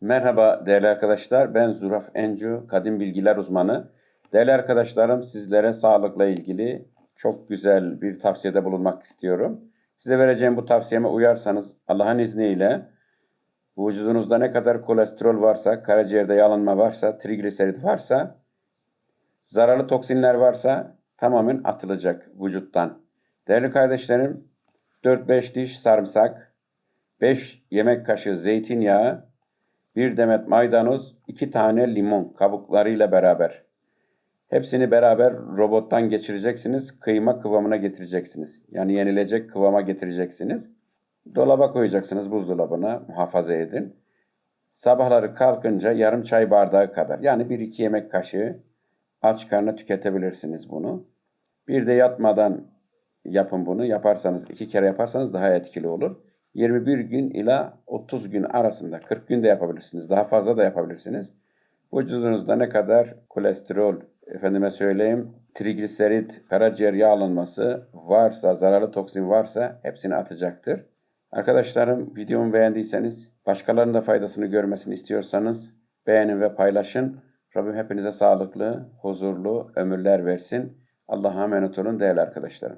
Merhaba değerli arkadaşlar. Ben Zuraf Encu, kadim bilgiler uzmanı. Değerli arkadaşlarım, sizlere sağlıkla ilgili çok güzel bir tavsiyede bulunmak istiyorum. Size vereceğim bu tavsiyeme uyarsanız Allah'ın izniyle vücudunuzda ne kadar kolesterol varsa, karaciğerde yağlanma varsa, trigliserit varsa, zararlı toksinler varsa tamamen atılacak vücuttan. Değerli kardeşlerim, 4-5 diş sarımsak, 5 yemek kaşığı zeytinyağı, bir demet maydanoz, iki tane limon kabuklarıyla beraber. Hepsini beraber robottan geçireceksiniz. Kıyma kıvamına getireceksiniz. Yani yenilecek kıvama getireceksiniz. Dolaba koyacaksınız buzdolabına muhafaza edin. Sabahları kalkınca yarım çay bardağı kadar yani 1-2 yemek kaşığı aç karnına tüketebilirsiniz bunu. Bir de yatmadan yapın bunu. Yaparsanız iki kere yaparsanız daha etkili olur. 21 gün ila 30 gün arasında 40 gün de yapabilirsiniz. Daha fazla da yapabilirsiniz. Vücudunuzda ne kadar kolesterol, efendime söyleyeyim, trigliserit, karaciğer yağlanması varsa, zararlı toksin varsa hepsini atacaktır. Arkadaşlarım videomu beğendiyseniz, başkalarının da faydasını görmesini istiyorsanız beğenin ve paylaşın. Rabbim hepinize sağlıklı, huzurlu ömürler versin. Allah'a emanet olun değerli arkadaşlarım.